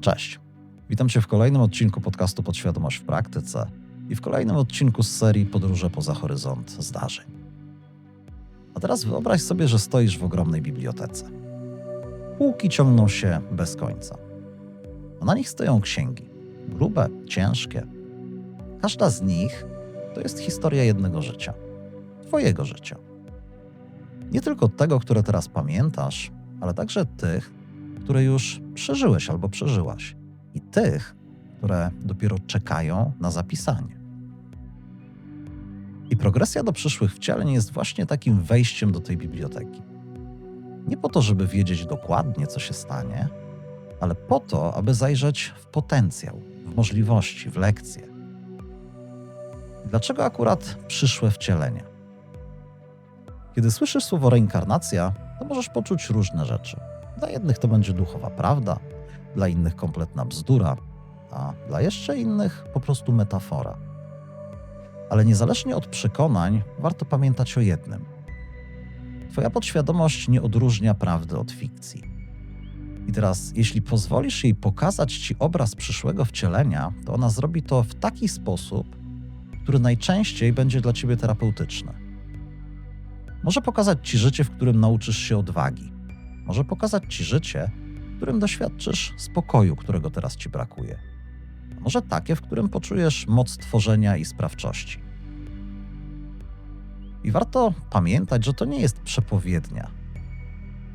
Cześć. Witam Cię w kolejnym odcinku podcastu Podświadomość w praktyce i w kolejnym odcinku z serii Podróże poza horyzont zdarzeń. A teraz wyobraź sobie, że stoisz w ogromnej bibliotece. Półki ciągną się bez końca. A na nich stoją księgi. Grube, ciężkie. Każda z nich to jest historia jednego życia. Twojego życia. Nie tylko tego, które teraz pamiętasz, ale także tych, które już przeżyłeś albo przeżyłaś, i tych, które dopiero czekają na zapisanie. I progresja do przyszłych wcieleń jest właśnie takim wejściem do tej biblioteki. Nie po to, żeby wiedzieć dokładnie, co się stanie, ale po to, aby zajrzeć w potencjał, w możliwości, w lekcje. Dlaczego akurat przyszłe wcielenia? Kiedy słyszysz słowo reinkarnacja, to możesz poczuć różne rzeczy. Dla jednych to będzie duchowa prawda, dla innych kompletna bzdura, a dla jeszcze innych po prostu metafora. Ale niezależnie od przekonań, warto pamiętać o jednym. Twoja podświadomość nie odróżnia prawdy od fikcji. I teraz, jeśli pozwolisz jej pokazać ci obraz przyszłego wcielenia, to ona zrobi to w taki sposób, który najczęściej będzie dla ciebie terapeutyczny. Może pokazać ci życie, w którym nauczysz się odwagi. Może pokazać ci życie, w którym doświadczysz spokoju, którego teraz ci brakuje. A może takie, w którym poczujesz moc tworzenia i sprawczości. I warto pamiętać, że to nie jest przepowiednia.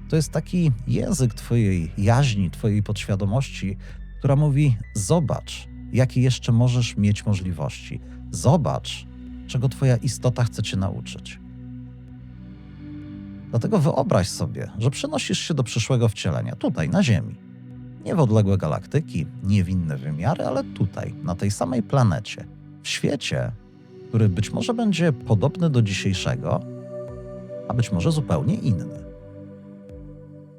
To jest taki język Twojej jaźni, Twojej podświadomości, która mówi: Zobacz, jakie jeszcze możesz mieć możliwości. Zobacz, czego Twoja istota chce Cię nauczyć. Dlatego wyobraź sobie, że przenosisz się do przyszłego wcielenia, tutaj, na Ziemi. Nie w odległe galaktyki, nie w inne wymiary, ale tutaj, na tej samej planecie. W świecie, który być może będzie podobny do dzisiejszego, a być może zupełnie inny.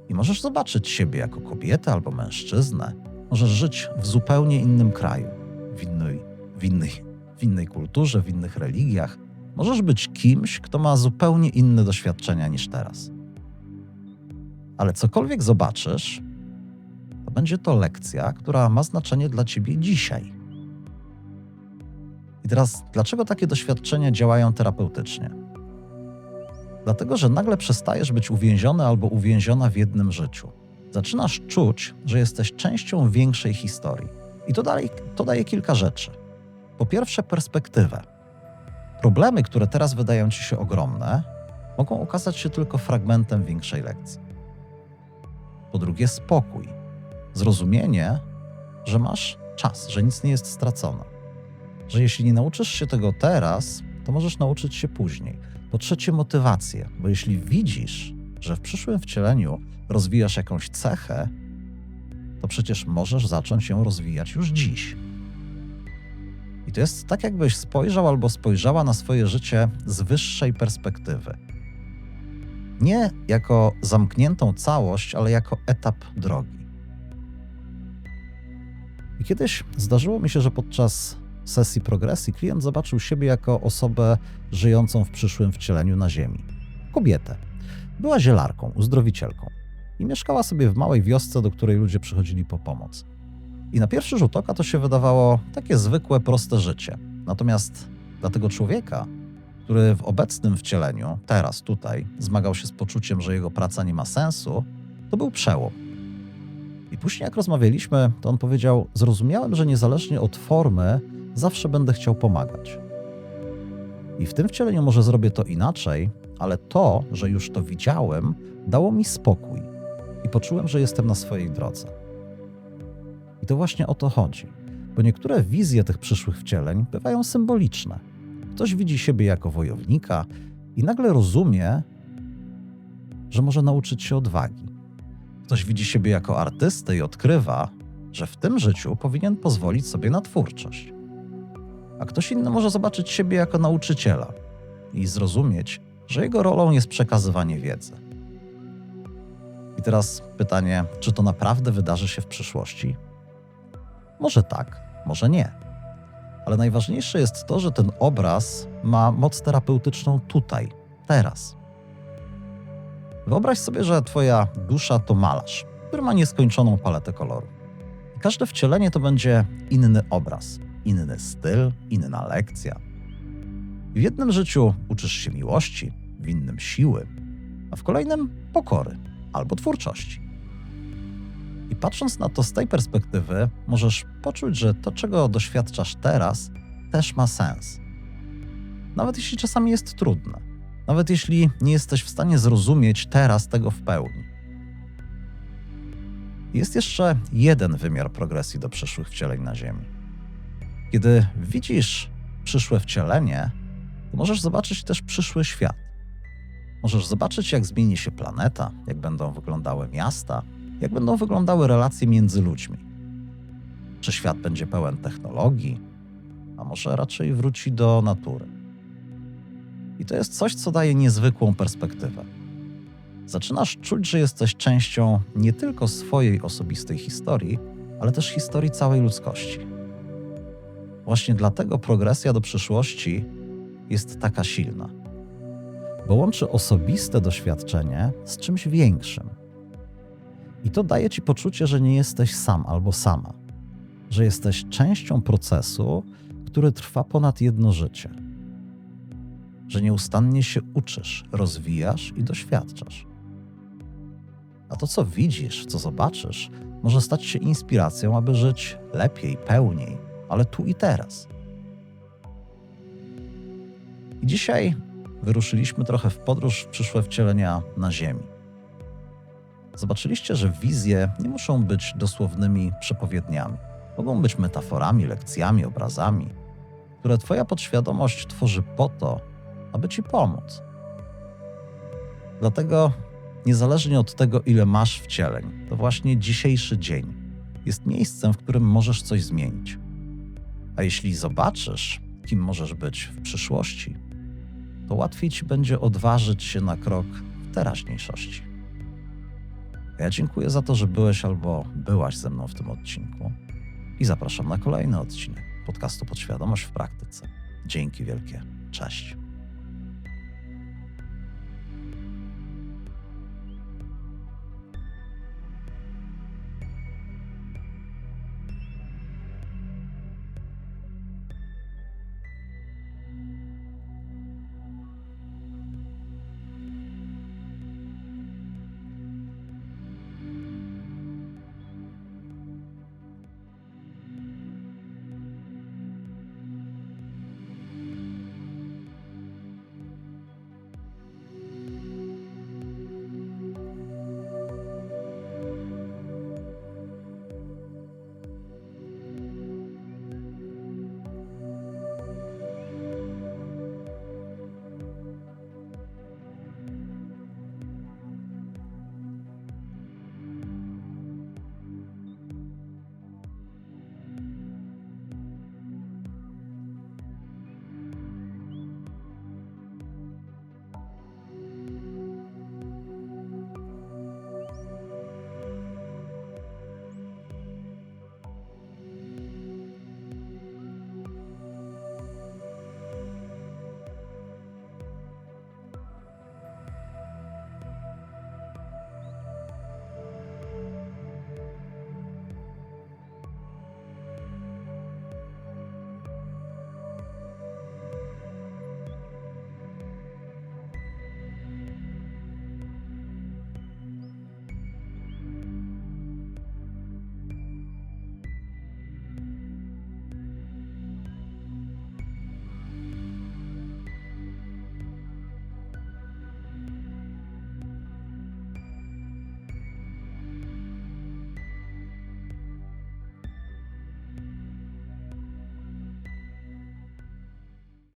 I możesz zobaczyć siebie jako kobietę albo mężczyznę. Możesz żyć w zupełnie innym kraju, w innej, w innej, w innej kulturze, w innych religiach. Możesz być kimś, kto ma zupełnie inne doświadczenia niż teraz. Ale cokolwiek zobaczysz, to będzie to lekcja, która ma znaczenie dla ciebie dzisiaj. I teraz, dlaczego takie doświadczenia działają terapeutycznie? Dlatego, że nagle przestajesz być uwięziony albo uwięziona w jednym życiu. Zaczynasz czuć, że jesteś częścią większej historii. I to, dalej, to daje kilka rzeczy. Po pierwsze, perspektywę. Problemy, które teraz wydają ci się ogromne, mogą okazać się tylko fragmentem większej lekcji. Po drugie, spokój. Zrozumienie, że masz czas, że nic nie jest stracone. Że jeśli nie nauczysz się tego teraz, to możesz nauczyć się później. Po trzecie, motywację, bo jeśli widzisz, że w przyszłym wcieleniu rozwijasz jakąś cechę, to przecież możesz zacząć ją rozwijać już dziś. To jest tak, jakbyś spojrzał albo spojrzała na swoje życie z wyższej perspektywy. Nie jako zamkniętą całość, ale jako etap drogi. I kiedyś zdarzyło mi się, że podczas sesji progresji klient zobaczył siebie jako osobę żyjącą w przyszłym wcieleniu na Ziemi. Kobietę. Była zielarką, uzdrowicielką i mieszkała sobie w małej wiosce, do której ludzie przychodzili po pomoc. I na pierwszy rzut oka to się wydawało takie zwykłe, proste życie. Natomiast dla tego człowieka, który w obecnym wcieleniu, teraz, tutaj, zmagał się z poczuciem, że jego praca nie ma sensu, to był przełom. I później, jak rozmawialiśmy, to on powiedział: Zrozumiałem, że niezależnie od formy, zawsze będę chciał pomagać. I w tym wcieleniu może zrobię to inaczej, ale to, że już to widziałem, dało mi spokój i poczułem, że jestem na swojej drodze. I to właśnie o to chodzi, bo niektóre wizje tych przyszłych wcieleń bywają symboliczne. Ktoś widzi siebie jako wojownika i nagle rozumie, że może nauczyć się odwagi. Ktoś widzi siebie jako artystę i odkrywa, że w tym życiu powinien pozwolić sobie na twórczość. A ktoś inny może zobaczyć siebie jako nauczyciela i zrozumieć, że jego rolą jest przekazywanie wiedzy. I teraz pytanie, czy to naprawdę wydarzy się w przyszłości? Może tak, może nie. Ale najważniejsze jest to, że ten obraz ma moc terapeutyczną tutaj, teraz. Wyobraź sobie, że Twoja dusza to malarz, który ma nieskończoną paletę kolorów. każde wcielenie to będzie inny obraz, inny styl, inna lekcja. W jednym życiu uczysz się miłości, w innym siły, a w kolejnym pokory albo twórczości. I patrząc na to z tej perspektywy, możesz poczuć, że to, czego doświadczasz teraz, też ma sens. Nawet jeśli czasami jest trudne, nawet jeśli nie jesteś w stanie zrozumieć teraz tego w pełni. Jest jeszcze jeden wymiar progresji do przyszłych wcieleń na Ziemi. Kiedy widzisz przyszłe wcielenie, to możesz zobaczyć też przyszły świat. Możesz zobaczyć, jak zmieni się planeta, jak będą wyglądały miasta, jak będą wyglądały relacje między ludźmi. Czy świat będzie pełen technologii, a może raczej wróci do natury. I to jest coś, co daje niezwykłą perspektywę. Zaczynasz czuć, że jesteś częścią nie tylko swojej osobistej historii, ale też historii całej ludzkości. Właśnie dlatego progresja do przyszłości jest taka silna, bo łączy osobiste doświadczenie z czymś większym. I to daje ci poczucie, że nie jesteś sam albo sama, że jesteś częścią procesu, który trwa ponad jedno życie. Że nieustannie się uczysz, rozwijasz i doświadczasz. A to, co widzisz, co zobaczysz, może stać się inspiracją, aby żyć lepiej, pełniej, ale tu i teraz. I dzisiaj wyruszyliśmy trochę w podróż w przyszłe wcielenia na Ziemi. Zobaczyliście, że wizje nie muszą być dosłownymi przepowiedniami. Mogą być metaforami, lekcjami, obrazami, które Twoja podświadomość tworzy po to, aby Ci pomóc. Dlatego, niezależnie od tego, ile masz wcieleń, to właśnie dzisiejszy dzień jest miejscem, w którym możesz coś zmienić. A jeśli zobaczysz, kim możesz być w przyszłości, to łatwiej Ci będzie odważyć się na krok w teraźniejszości. Ja dziękuję za to, że byłeś albo byłaś ze mną w tym odcinku i zapraszam na kolejny odcinek podcastu Podświadomość w praktyce. Dzięki wielkie. Cześć.